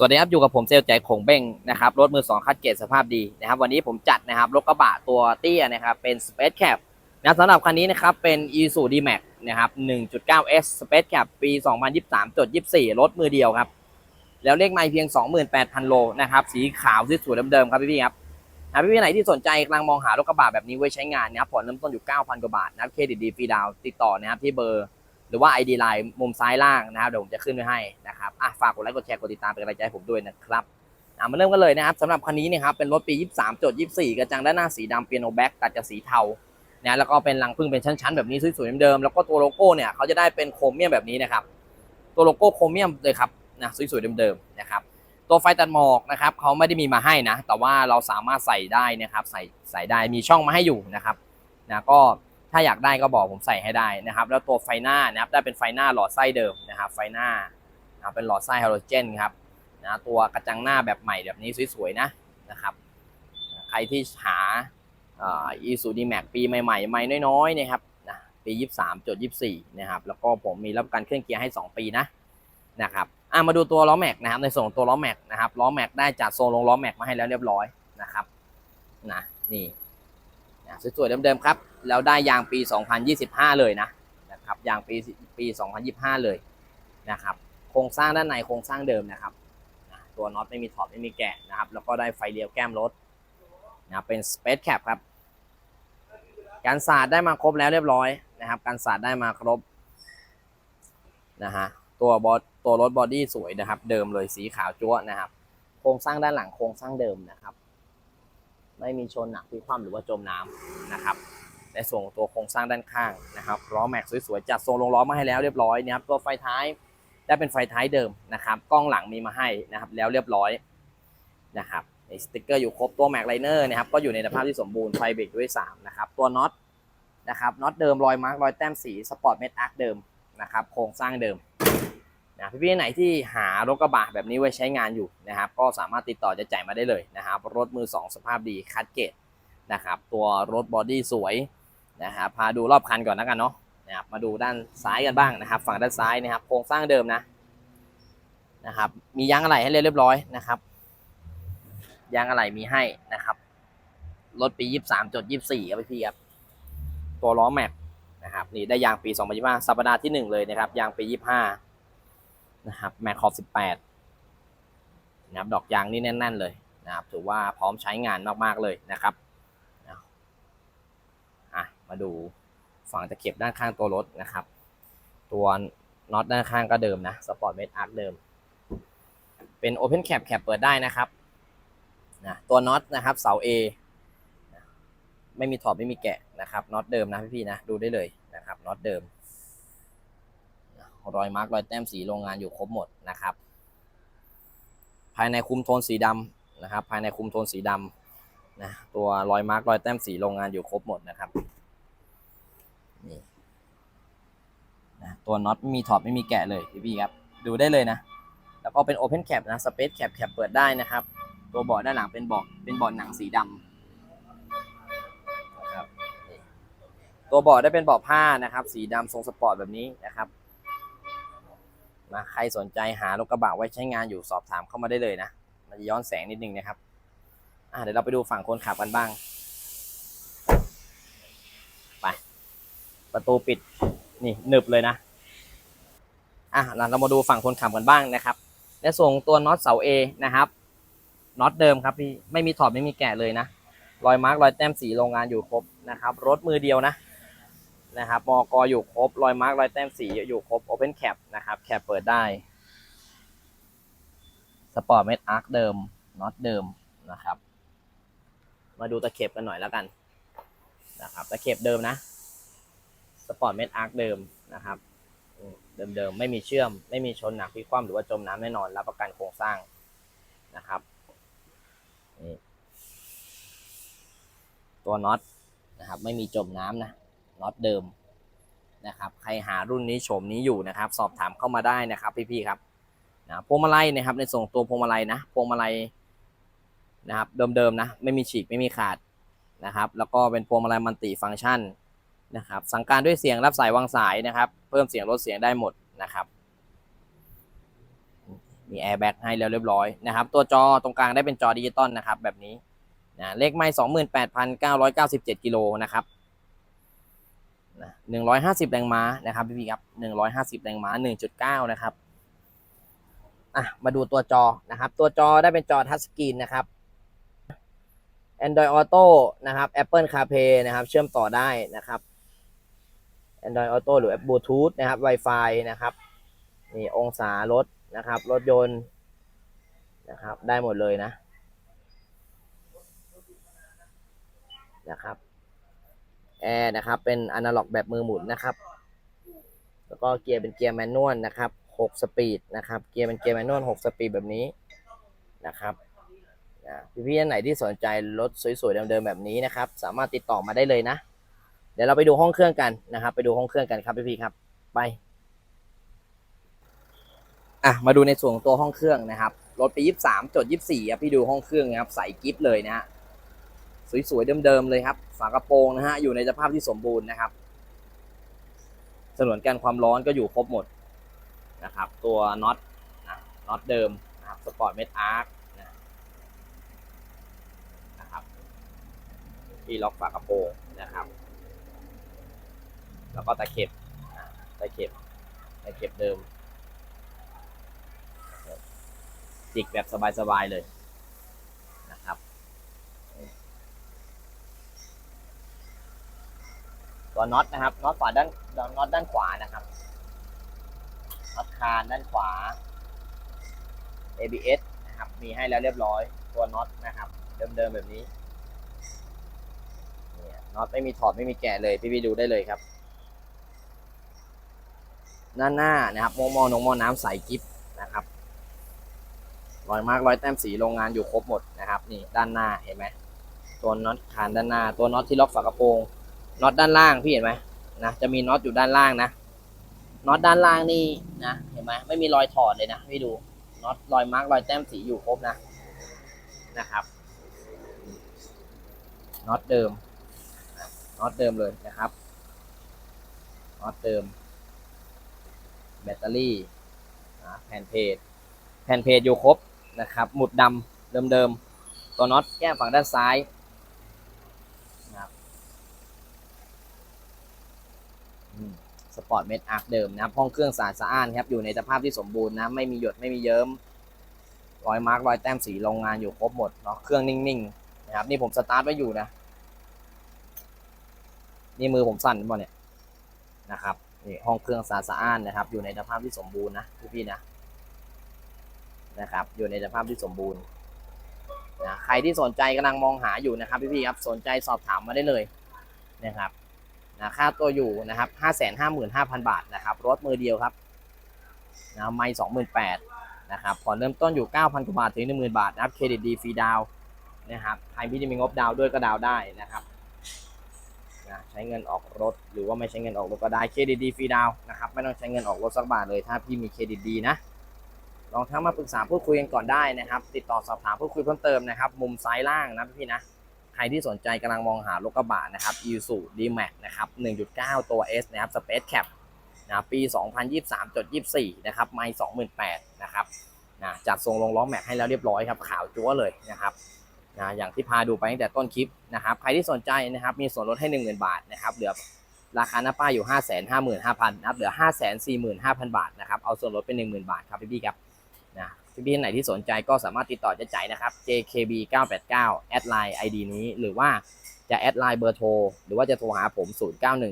สวัสดีครับอยู่กับผมเซลใจคงเบ้งนะครับรถมือสองคัดเกรดสภาพดีนะครับวันนี้ผมจัดนะครับรถกระบะตัวเตี้ยนะครับเป็น Space Cap นะสำหรับคันนี้นะครับเป็น i s u d m a x นะครับ 1.9S Space Cap ปี 2023.24 รถมือเดียวครับ แล้วเลขไม่เพียง 28,000 โลนะครับสีขาวสวยๆเดิมๆครับพี่ๆครับนะพี่ๆไหนที่สนใจกำลังมองหารถกระบะแบบนี้ไว้ใช้งานนะครับผ่อนเริ่มต้นอยู่ 9,000 กว่าบาทนะครับเครดิตดีฟรีดาวน์ติดต่อนะครับที่เบอร์ หรือว่า ID Line มุมซ้ายล่างนะครับเดี๋ยวผมจะขึ้นไว้ให้นะครับอะฝากกดไลค์กดแชร์กดติดตามเป็นกำลังใจให้ผมด้วยนะครับอะมาเริ่มกันเลยนะครับสำหรับคันนี้เนะครับเป็นรถปี 23จด24 กระจังด้านหน้าสีดำเปียโนแบ็กตัดกับสีเทานะแล้วก็เป็นรังพึ่งเป็นชั้นๆแบบนี้สวยๆเดิมๆแล้วก็ตัวโลโก้เนี่ยเขาจะได้เป็นโครเมียมแบบนี้นะครับตัวโลโก้โครเมียมเลยครับนะสวยๆเดิมๆนะครับตัวไฟตัดหมอกนะครับเขาไม่ได้มีมาให้นะ แต่ว่าเราสามารถใส่ได้นะครับใส่ใส่ได้มีช่องมาให้อยู่นะครับนะก็ ถ้าอยากได้ก็บอกผมใส่ให้ได้นะครับ แล้วตัวไฟหน้านะครับได้เป็นไฟหน้าหลอดไส้เดิมนะครับ ไฟหน้าเป็นหลอดไส้ไฮโดรเจนครับนะตัวกระจังหน้าแบบใหม่แบบนี้สวยๆนะนะครับ ใครที่หาอีซูดีแม็กปีใหม่ๆใหม่น้อยๆนะครับนะปี23จด24นะครับแล้วก็ผมมีรับประกันเครื่องเกียร์ให้ 2 ปีนะนะครับอะมาดูตัวล้อแม็กนะครับ ในส่วนตัวล้อแม็กนะครับล้อแม็กได้จัดโซนลงล้อแม็กมาให้แล้วเรียบร้อยนะครับนะนี่นะสวยๆเดิมๆครับ แล้วได้ยางปี 2025 เลยนะนะครับยางปีปี 2025 เลยนะครับโครงสร้างด้านในโครงสร้างเดิมนะครับตัวน็อตไม่มีถอดไม่มีแกะนะครับ แล้วก็ได้ไฟเลี้ยวแก้มรถนะเป็น Space Cap ครับการสาดได้มาครบแล้วเรียบร้อยนะครับการสาดได้มาครบนะฮะตัวบอตัวรถบอดี้สวยนะครับ เดิมเลยสีขาวจั๊วนะครับ โครงสร้างด้านหลังโครงสร้างเดิมนะครับ ไม่มีชนหนักพิกคว่ำหรือว่าจมน้ำนะครับ ในส่วนของตัวโครงสร้างด้านข้างนะครับล้อแม็กสวยๆจัดทรงลงล้อมาให้แล้วเรียบร้อยนะครับตัวไฟท้ายได้เป็นไฟท้ายเดิมนะครับกล้องหลังมีมาให้นะครับแล้วเรียบร้อยนะครับสติกเกอร์อยู่ครบตัวแม็กไลเนอร์นะครับก็อยู่ในสภาพที่สมบูรณ์ไฟเบรกด้วย3นะครับตัวน็อตนะครับน็อตเดิมรอยมาร์กรอยแต้มสีสปอร์ตเมทอาร์คเดิมนะครับโครงสร้างเดิมนะพี่ๆไหนที่หารถกระบะแบบนี้ไว้ใช้งานอยู่นะครับก็สามารถติดต่อจะจ่ายมาได้เลยนะครับรถมือ 2 สภาพดีคัดเกตนะครับตัวรถบอดี้สวย นะครับพาดูรอบคันก่อนนะกันเนาะนะครับมาดูด้านซ้ายกันบ้างนะครับ ฝั่งด้านซ้ายนะครับ โครงสร้างเดิมนะนะครับ มียางอะไหล่ให้เรียบร้อยนะครับยางอะไหล่มีให้นะครับรถปี23จด24ครับพี่ครับตัวล้อแม็กนะครับนี่ได้ยางปี2025สัปดาห์ที่1เลยนะครับยางปี25นะครับแมคขอบ18นะครับดอกยางนี่แน่น ๆ เลยนะครับถือว่าพร้อมใช้งานมากๆเลยนะครับ มาดูฝั่งตะเข็บด้านข้างตัวรถนะครับ ตัวน็อตด้านข้างก็เดิมนะสปอร์ตเมทอาร์คเดิม เป็น Open Cap แคปเปิดได้นะครับนะตัวน็อตนะครับเสา A ไม่มีถอดไม่มีแกะนะครับน็อตเดิมนะพี่ๆนะดูได้เลยนะครับน็อตเดิมรอยมาร์กรอยแต้มสีโรงงานอยู่ครบหมดนะครับ ภายในคุมโทนสีดำนะครับ ภายในคุมโทนสีดำนะตัวรอยมาร์กรอยแต้มสีโรงงานอยู่ครบหมดนะครับ นี่นะตัวน็อตไม่มีถอดไม่มีแกะเลยพี่ๆครับ ดูได้เลยนะ แล้วก็เป็น Open Cap นะ Space Cap แคปเปิดได้นะครับ ตัวเบาะด้านหลังเป็นเบาะเป็นเบาะหนังสีดำนะครับตัวเบาะได้เป็นเบาะผ้านะครับ สีดำทรงสปอร์ตแบบนี้นะครับนะใครสนใจหารถกระบะไว้ใช้งานอยู่สอบถามเข้ามาได้เลยนะมันจะย้อนแสงนิดนึงนะครับอะเดี๋ยวเราไปดูฝั่งคนขับกันบ้าง ไป ประตูปิดนี่หนึบเลยนะอะเรามาดูฝั่งคนขับกันบ้างนะครับในส่วนตัวน็อตเสา A นะครับน็อตเดิมครับพี่ไม่มีถอดไม่มีแกะเลยนะรอยมาร์กรอยแต้มสีโรงงานอยู่ครบนะครับ รถมือเดียวนะนะครับมอกอยู่ครบรอยมาร์กรอยแต้มสีอยู่ครบ Open Cap นะครับแคปเปิดได้สปอร์ตเมทอาร์คเดิมน็อตเดิมนะครับ มาดูตะเข็บกันหน่อยแล้วกันนะครับตะเข็บเดิมนะ สปอร์ตเมทอาร์คเดิมนะครับ เดิมๆ ไม่มีเชื่อม ไม่มีชนหนักพิคว่ำหรือว่าจมน้ำแน่นอน รับประกันโครงสร้างนะครับตัวน็อตนะครับ ไม่มีจมน้ำนะน็อตเดิมนะครับ ใครหารุ่นนี้โฉมนี้อยู่นะครับ สอบถามเข้ามาได้นะครับ พี่ๆครับนะพวงมาลัยนะครับ ในส่งตัวพวงมาลัยนะพวงมาลัยนะครับ เดิมๆนะ ไม่มีฉีกไม่มีขาดนะครับ แล้วก็เป็นพวงมาลัยมัลติฟังก์ชัน นะครับสั่งการด้วยเสียงรับสายวางสายนะครับ เพิ่มเสียงลดเสียงได้หมดนะครับมีแอร์แบ็กให้แล้วเรียบร้อยนะครับ ตัวจอตรงกลางได้เป็นจอดิจิตอลนะครับ แบบนี้นะเลขไม้สองหมื่นแปดพันเก้าร้อยเก้าสิบเจ็ดกิโลนะครับหนึ่งร้อยห้าสิบแรงม้านะครับพี่พี่ครับหนึ่งร้อยห้าสิบแรงม้าหนึ่งจุดเก้านะครับอะมาดูตัวจอนะครับ ตัวจอได้เป็นจอทัชสกรีนนะครับ Android Auto นะครับ Apple CarPlay นะครับ เชื่อมต่อได้นะครับ Android Auto หรือ Bluetooth นะครับ Wi-Fi นะครับนี่องศารถนะครับ รถยนต์นะครับ ได้หมดเลยนะนะครับแอร์นะครับเป็นอนาล็อกแบบมือหมุนนะครับ แล้วก็เกียร์เป็นเกียร์แมนนวลนะครับ6สปีดนะครับเกียร์เป็นเกียร์แมนนวล6สปีดแบบนี้นะครับอ่าพี่ๆท่านไหนที่สนใจรถสวยๆเดิมๆแบบนี้นะครับ สามารถติดต่อมาได้เลยนะ ดี๋ยวเราไปดูห้องเครื่องกันนะครับ ไปดูห้องเครื่องกันครับพี่ๆครับ ไปอะมาดูในส่วนของตัวห้องเครื่องนะครับรถปียี่สามจดยี่สี่ครับพี่ดูห้องเครื่องนะครับใส่กิฟต์เลยนะฮะสวยๆเดิมๆเลยครับ ฝากระโปรงนะฮะอยู่ในสภาพที่สมบูรณ์นะครับสนวนกันความร้อนก็อยู่ครบหมดนะครับ ตัวน็อตนะน็อตเดิมนะครับสปอร์ตเมทอาร์คนะครับที่ล็อกฝากระโปรงนะครับ แล้วก็ตะเข็บตะเข็บตะเข็บเดิมจิกแบบสบายๆเลยนะครับ ตัวน็อตนะครับน็อตขวาด้านน็อตด้านขวานะครับน็อตคานด้านขวา ABS นะครับมีให้แล้วเรียบร้อยตัวน็อตนะครับเดิมๆแบบนี้เนี่ยน็อตไม่มีถอดไม่มีแกะเลยพี่ๆดูได้เลยครับ หน้านหน้านะครับโมโมนงโมน้ำใสกิฟนะครับรอยมาร์กรอยแต้มสีโรงงานอยู่ครบหมดนะครับ นี่ด้านหน้าเห็นไหมตัวน็อตคานด้านหน้า ตัวน็อตที่ล็อกฝากระโปรงน็อตด้านล่างพี่เห็นไหมนะจะมีน็อตอยู่ด้านล่างนะน็อตด้านล่างนี่นะเห็นไหมไม่มีรอยถอดเลยนะพี่ดูน็อตรอยมาร์กรอยแต้มสีอยู่ครบนะนะครับน็อตเดิมนะน็อตเดิมเลยนะครับน็อตเดิม แบตเตอรี่แผ่นเพจแผ่นเพจอยู่ครบนะครับ หมุดดำเดิมๆ ตัวน็อตแก้มฝั่งด้านซ้ายนะสปอร์ตเมดอาร์คเดิมนะครับห้องเครื่องสะอาดสะอ้านครับ อยู่ในสภาพที่สมบูรณ์นะ ไม่มีหยดไม่มีเยิ้มรอยมาร์กรอยแต้มสีโรงงานอยู่ครบหมดเนาะเครื่องนิ่งๆนะครับ นี่ผมสตาร์ทไว้อยู่นะ นี่มือผมสั่นหมดเนี่ยนะครับ นี่ห้องเครื่องสะอาดสะอ้านนะครับ อยู่ในสภาพที่สมบูรณ์นะพี่ๆนะนะครับ อยู่ในสภาพที่สมบูรณ์นะใครที่สนใจกำลังมองหาอยู่นะครับพี่ๆครับสนใจสอบถามมาได้เลยนะครับนะค่าตัวอยู่นะครับห้าแสนห้าหมื่นห้าพันบาทนะครับรถมือเดียวครับนะไม่สองหมื่นแปดนะครับผ่อนเริ่มต้นอยู่เก้าพันกว่าบาทถึงหนึ่งหมื่นบาทนะครับเครดิตดีฟรีดาวนะครับใครที่จะมีงบดาวด้วยก็ดาวได้นะครับ นะใช้เงินออกรถ หรือว่าไม่ใช้เงินออกรถก็ได้เครดิตดีฟรีดาวนะครับไม่ต้องใช้เงินออกรถสักบาทเลยถ้าพี่มีเครดิตดีนะลองทั้งมาปรึกษาพูดคุยกันก่อนได้นะครับ ติดต่อสอบถามพูดคุยเพิ่มเติมนะครับ มุมซ้ายล่างนะพี่นะใครที่สนใจกำลังมองหารถกระบะนะครับ i s u D-Max นะครับ 1.9 ตัว S นะครับ Space Cap นะปี 2023.24 นะครับ ไม่ 28,000นะครับนะจัดทรงลงล้อแม็กให้แล้วเรียบร้อยครับขาวจั๊วเลยนะครับ นะอย่างที่พาดูไปตั้งแต่ต้นคลิปนะครับ ใครที่สนใจนะครับ มีส่วนลดให้ 10,000 บาทนะครับ เหลือราคาหน้าป้ายอยู่ 555,000นะครับ เหลือ 545,000 บาทนะครับ เอาส่วนลดเป็น 10,000 บาทครับพี่ๆครับนะพี่ๆไหนที่สนใจก็สามารถติดต่อเจะใจนะครับ JKB 989แอดไลน์ ID นี้ หรือว่าจะแอดไลน์เบอร์โทร หรือว่าจะโทรหาผม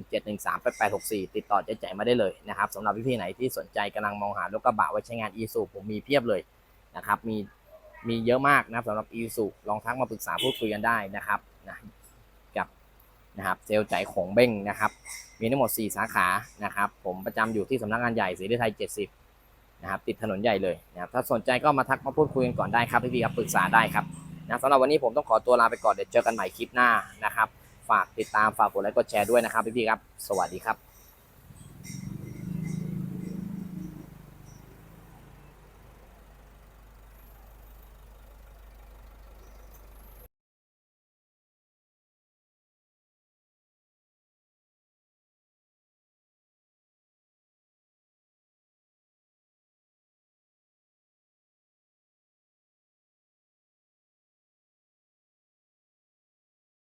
0917138864 ติดต่อเจะใจมาได้เลยนะครับสำหรับพี่ๆไหนที่สนใจกำลังมองหารถกระบะไว้ใช้งาน e s u ผมมีเพียบเลยนะครับ มี มีเยอะมากนะครับสำหรับ e s u ลองทักมาปรึกษาพูดคุยกันได้นะครับนะกับนะครับเซลล์ใจของเบ้งนะครับ มีทั้งหมด 4 สาขานะครับ ผมประจำอยู่ที่สำนักงานใหญ่ศรีวิไทย 70 นะครับ ติดถนนใหญ่เลยนะครับ ถ้าสนใจก็มาทักมาพูดคุยกันก่อนได้ครับพี่ๆครับปรึกษาได้ครับนะสำหรับวันนี้ผมต้องขอตัวลาไปก่อนเดี๋ยวเจอกันใหม่คลิปหน้านะครับ ฝากติดตามฝากกดไลค์กดแชร์ด้วยนะครับพี่ๆครับ สวัสดีครับ